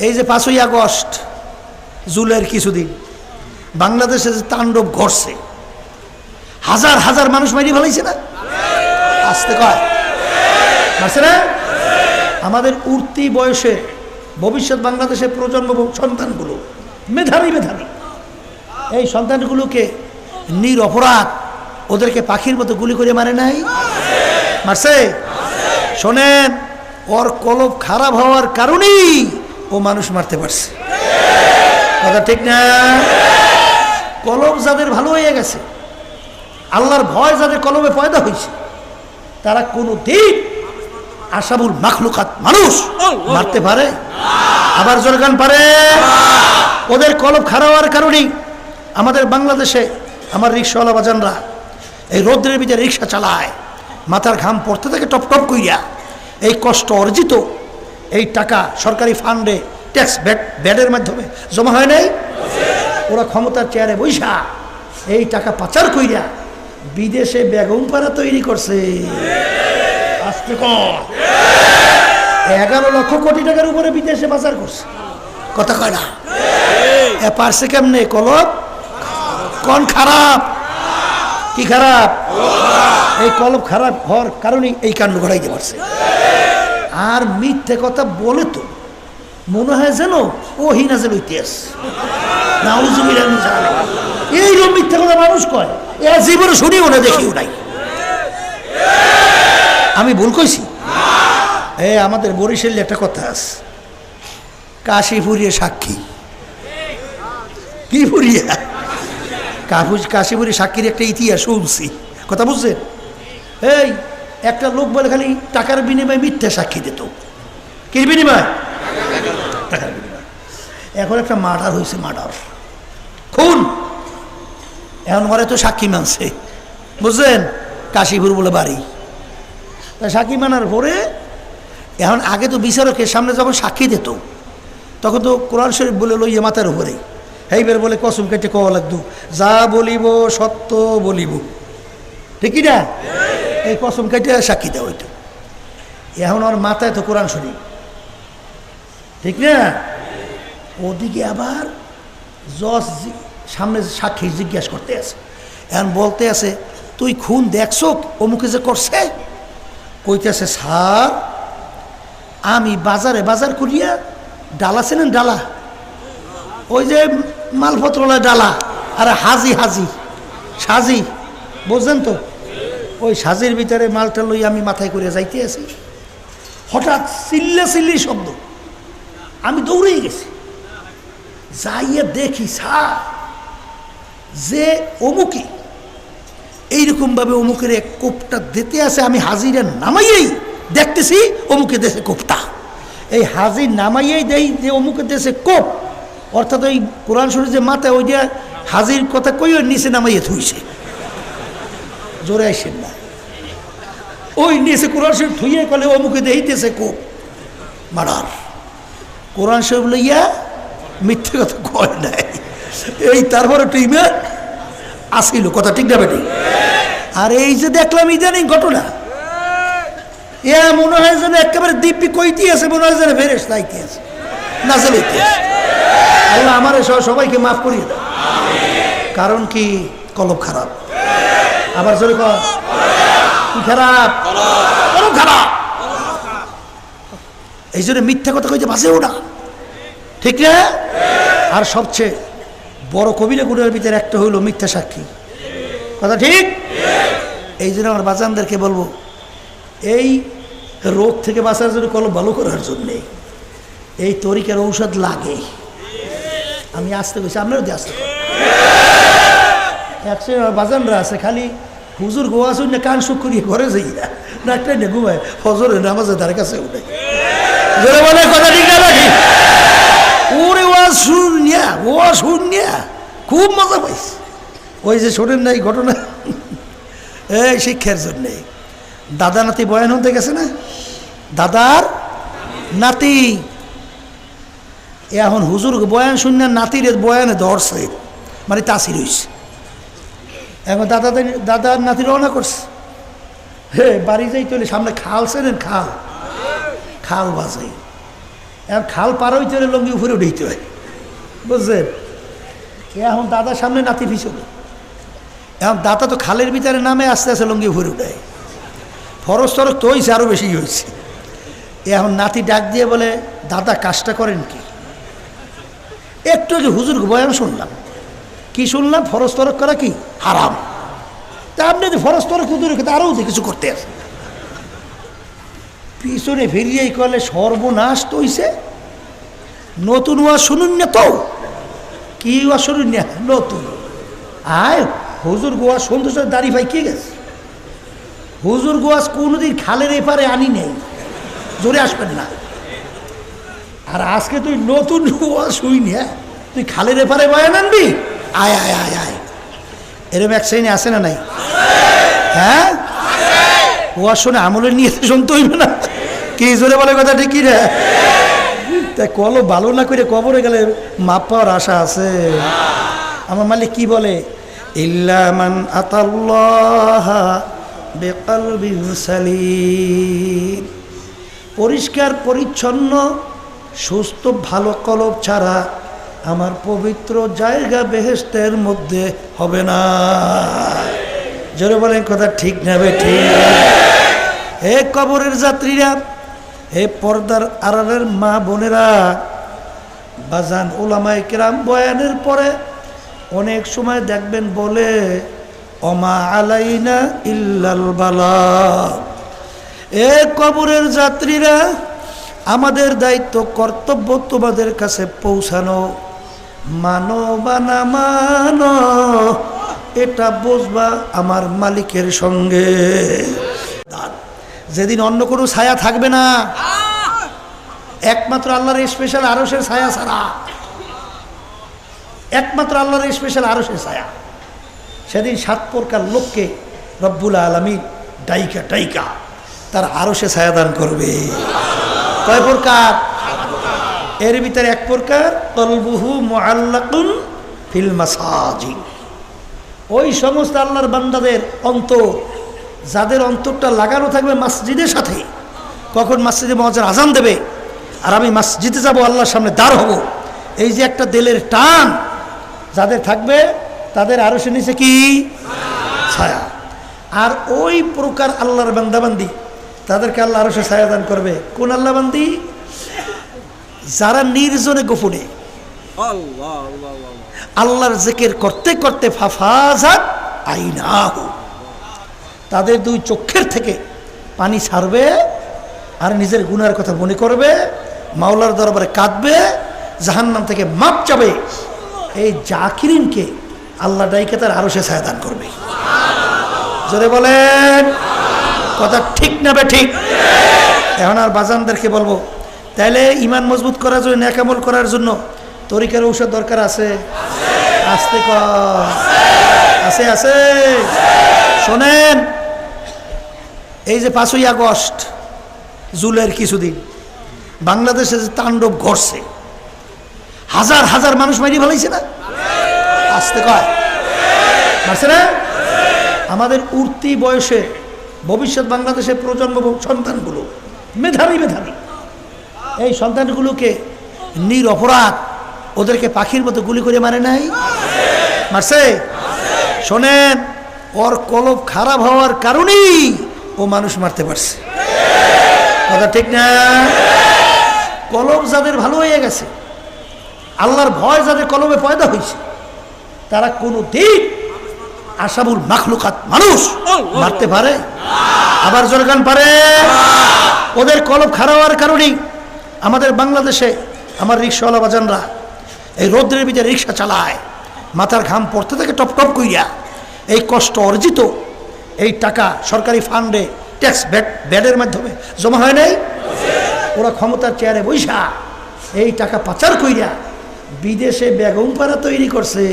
এই যে পাঁচই আগস্ট, জুলাইয়ের কিছুদিন, বাংলাদেশে যে তাণ্ডব ঘটছে, হাজার হাজার মানুষ মারি ফেলাইছে না? আসতে কয়? না? আমাদের উঠতি বয়সে ভবিষ্যৎ বাংলাদেশের প্রজন্ম সন্তানগুলো মেধাবী মেধাবী। এই সন্তানগুলোকে নিরপরাধ ওদেরকে পাখির মতো গুলি করে মারে নাই? মারছে? শোনেন, ওর কলব খারাপ হওয়ার কারণেই ও মানুষ মারতে পারছে। কথা ঠিক না? কলব যাদের ভালো হয়ে গেছে, আল্লাহর ভয় যাদের কলমে পয়দা হয়েছে, তারা কোনো দিন আশাবুল মাখলুকাত মানুষ মারতে পারে? আবার জোরগান পারে। ওদের কলম খারাপ হওয়ার কারণেই আমাদের বাংলাদেশে আমার রিক্সাওয়ালা বাজানরা এই রৌদ্রের ভিতরে রিক্সা চালায়, মাথার ঘাম পড়তে থাকে টপ টপ কইরা। এই কষ্ট অর্জিত এই টাকা সরকারি ফান্ডে ট্যাক্স ব্যাট ব্যাডের মাধ্যমে জমা হয় নাই? ওরা ক্ষমতার চেয়ারে বৈশা এই টাকা পাচার কইরা বিদেশে বেগম পাড়া তৈরি করছে। এগারো লক্ষ কোটি টাকার উপরে বিদেশে পাচার করছে। কথা কয় না? পারছে কেমনে? কলব? কন খারাপ? কি খারাপ? এই কলব খারাপ হওয়ার কারণেই এই কাণ্ড ঘটাইতে পারছে। আর মিথ্যে কথা বলে তো। মনে হয় যেন ও হিনাজের ইতিহাস। এইরকম মিথ্যে কথা মানুষ কয়। এ জীবনে শুনিও না, দেখিও নাই। আমি ভুল কইছি? এ, আমাদের বরিশালে একটা কথা আছে। কাশি ফুরিয়ে সাক্ষী। কি কাপুজ কাশিপুরি সাক্ষীর একটা ইতিহাস শুনছি। কথা বুঝছেন? এই একটা লোক বলে খালি টাকার বিনিময়ে মিথ্যা সাক্ষী দিত। কি বিনিময়? টাকার বিনিময়। এখন একটা মার্ডার হয়েছে, মার্ডার। খুন! এখন ঘরে তো সাক্ষী মানছে। বুঝলেন? কাশীপুর বলে বাড়ি। তা সাক্ষী মানার পরে এখন আগে তো বিচারকের সামনে যখন সাক্ষী দিত, তখন তো কোরআন শরীফ বলে লইয়ে মাথার উপরে। এইবার বলে কসম কেটে কওয়া লাগতো, যা বলিব সত্য বলিব। ঠিকই না? এই কসম কেটে সাক্ষী দেওয়া হইতো এখন ওর মাথায় তো কোরআন শরীফ। ঠিক না? ওদিকে আবার জজ সামনে সাক্ষী জিজ্ঞাসা করতে আছে। এখন বলতে আছে, তুই খুন দেখছ? অমুকে যে করছে? কইতেছে, স্যার, আমি বাজারে বাজার করিয়া ডালা চেনেন ডালা? ওই যে মালপত্রলা ডালা? আর হাজি হাজি, সাজি বুঝলেন তো? ওই সাজির ভিতরে মালটা লই আমি মাথায় করে যাইতে আছি। হঠাৎ চিল্লা চিল্লি শব্দ। আমি দৌড়েই গেছি। যাইয়ে দেখি, স্যার, যে অমুকে, এইরকমভাবে অমুকের এক কোপটা দিতে আছে, আমি হাজিরা নামাইয়েই দেখতেছি অমুকে দেশে কোপটা। এই হাজির নামাইয়েই দেই যে অমুকের দেশে কোপ। অর্থাৎ ওই কোরআন শরীর যে মাথায় ওই যে হাজির কথা কই নিচে নামাইয়ে থুইছে। জোরে আইসেন না। ওই নিয়েছে কোরআন শরীফ থুইয়ে কলে অমুকে দেইতেছে কোপ মারার। কোরআন শরীফ লইয়া মিথ্যে কথা কয় নাই। এই তারপরে টিমে আসিল, কথা ঠিক না বেটি? আর এই যে দেখলাম ইদানিং ঘটনা, এ মনে হয় যেন একেবারে দিব্যি কইতে আছে, মনে হয় যেন ফেরেস তাইতে আছে আছে। আল্লাহ আমার সবাইকে মাফ করিয়ে দাও। কারণ কি? কলব খারাপ। আবার জোরে কর। কি খারাপ? কলব খারাপ। এই জন্য মিথ্যা কথা কইতে বাঁচেও না। ঠিক না? আর সবচেয়ে বড় কবিরা গুণের ভিতরে একটা হইল মিথ্যা সাক্ষী। কথা ঠিক? এই জন্য আমার বাজানদেরকে বলব, এই রোগ থেকে বাঁচার জন্য কলম ভালো করার জন্যে এই তরিকার ঔষধ লাগে। আমি আসতে গেছি আপনারও দিয়ে আসতে করেন। বাজানরা আছে, খালি হুজুর গোয়া শুনে কান সুখ করিয়ে ঘরে যাই। না ডাক্তার নে ঘুমায় ফজরে নামাজে তার কাছে উঠে। বলে কথা ঠিক না নাকি? ওরে ওয়া শুনিয়া ওয়া শুনিয়া, খুব মজা পাইছে ওই যে শোনেন নাই ঘটনা? এই শিক্ষার জন্যে। দাদা নাতি বয়ান হতে গেছে না? দাদার নাতি। এখন হুজুর বয়ান শূন্য নাতির বয়ানে ধরছে মানে তাসির হইছে। এখন দাদা দাদার নাতি রওনা করছে। হে, বাড়ি যাই চলে সামনে খাল চেনেন খাল। খাল বাজাই। এখন খাল পার হইতে হলে লঙ্গি উপরে উঠেইতে হয়। বুঝছেন এ এখন দাদার সামনে নাতি পিছনে। এখন দাদা তো খালের ভিতরে নামে আস্তে আস্তে লঙ্গি উপরে উঠায়। ফরস তরস তো হয়েছে আরও বেশি হয়েছে এখন নাতি ডাক দিয়ে বলে, দাদা, কাজটা করেন কি? একটু আগে হুজুর বয়ান শুনলাম। কি শুনলাম? ফরজ তরক করা কি? হারাম। তা আপনি যদি ফরজ তরক ক্ষেত্রে আরও কিছু করতে। আসেন পিছনে ফিরিয়েই করলে সর্বনাশ তো হইছে। নতুন ওয়া শুনুন না তো। কি ওয়া শুনুন না? নতুন। আয়, হুজুর গোয়া সাথে দাড়ি ভাই কে গেছে। হুজুর গোয়াস কোনোদিন খালের এপারে আনি নেই। জোরে আসবেন না। আর আজকে তুই নতুন গোয়া শুই না তুই খালের এপারে বয়ান আনবি? আয় আয় আয় আয়। এরম এক শ্রেণি আছে না নাই? হ্যাঁ? ওয়ার শুনে, আমলের নিয়ে শুনতে হইবে না। কি জোরে বলে কথা ঠিক কি রে? তা কলো ভালো না করে কবরে গেলে মাপ পাওয়ার আশা আছে। আমার মালিক কি বলে? ইল্লামান আতাল্লাহ বেকালবিন সালিম। পরিষ্কার, পরিচ্ছন্ন, সুস্থ, ভালো কলব ছাড়া আমার পবিত্র জায়গা বেহেস্তের মধ্যে হবে না। জোরে বলেন কথা ঠিক নেবে ঠিক। হে কবরের যাত্রীরা, হে পর্দার আড়ালের মা বোনেরা, বাজান ওলামাই কেরাম বয়ানের পরে অনেক সময় দেখবেন বলে, অমা আলাইনা ইল্লাল বালা। এ কবরের যাত্রীরা, আমাদের দায়িত্ব, কর্তব্য তোমাদের কাছে পৌঁছানো। মানো বা না মানো, এটা বুঝবা আমার মালিকের সঙ্গে। যেদিন অন্য কোনো ছায়া থাকবে না, একমাত্র আল্লাহর স্পেশাল আরসের ছায়া ছাড়া। একমাত্র আল্লাহর স্পেশাল আরসের ছায়া। সেদিন সাত প্রকার লোককে রব্বুল আলমী ডাইকা ডাইকা তার আরসে ছায়া দান করবে। কয় প্রকার? এর ভিতরে এক প্রকার, কলবুহু মোয়াল্লাকুন ফিল মাসাজি। ওই সমস্ত আল্লাহর বান্দাদের অন্তর, যাদের অন্তরটা লাগানো থাকবে মসজিদের সাথে, কখন মসজিদে মজার আজান দেবে, আর আমি মসজিদে যাব, আল্লাহর সামনে দাঁড় হব। এই যে একটা দেলের টান, যাদের থাকবে, তাদের আরও সে নিচে কি? ছায়া। আর ওই প্রকার আল্লাহর বান্দাবান্দি, তাদেরকে আল্লাহ আরও সে ছায়া দান করবে। কোন আল্লাহ বান্দি যারা নির্জনে গোপনে। আল্লাহ আল্লাহ আল্লাহ। আল্লাহর জেকের করতে করতে ফাফাজাত আইনাহু। তাদের দুই চক্ষের থেকে পানি ছাড়বে আর নিজের গুনার কথা মনে করবে মাওলার দরবারে কাঁদবে জাহান্নাম থেকে মাপ চাবে। এই জাকিরিনকে আল্লাহ ডাইকে তার আরও সে ছায়াদান করবে। জোরে বলেন কথা ঠিক নেবে ঠিক? এখন আর বাজানদেরকে বলব তাইলে ইমান মজবুত করার জন্য ন্যাকামল করার জন্য তরিকার ঔষধ দরকার আছে? আসতে আছে আছে। শোনেন, এই যে পাঁচই আগস্ট জুলের কিছুদিন, বাংলাদেশে যে তাণ্ডব ঘটছে, হাজার হাজার মানুষ মারিয়ে ফেলাইছে না? আসতে কয় না? আমাদের উঠতি বয়সে ভবিষ্যৎ বাংলাদেশের প্রজন্ম সন্তানগুলো মেধাবী মেধাবী। এই সন্তানগুলোকে নিরপরাধ ওদেরকে পাখির মতো গুলি করে মারে নাই? মারছে? শোনেন ওর কলব খারাপ হওয়ার কারণেই ও মানুষ মারতে পারছে। কথা ঠিক না? কলব যাদের ভালো হয়ে গেছে আল্লাহর ভয় যাদের কলমে পয়দা হয়েছে তারা কোনো দিন আশাবুল মাখলুকাত মানুষ মারতে পারে? আবার জোরগান পারে? ওদের কলব খারাপ হওয়ার কারণেই আমাদের বাংলাদেশে আমার রিক্সাওয়ালা বাজানরা এই রৌদ্রের ভিতরে রিক্সা চালায়, মাথার ঘাম পড়তে থাকে, টপ টপ এই কষ্ট অর্জিত এই টাকা সরকারি ফান্ডে, ট্যাক্স ব্যাট ব্যাডের মাধ্যমে জমা হয় নাই? ওরা ক্ষমতার চেয়ারে বৈশা এই টাকা পাচার কইরা বিদেশে বেগম পাড়া তৈরি করছে।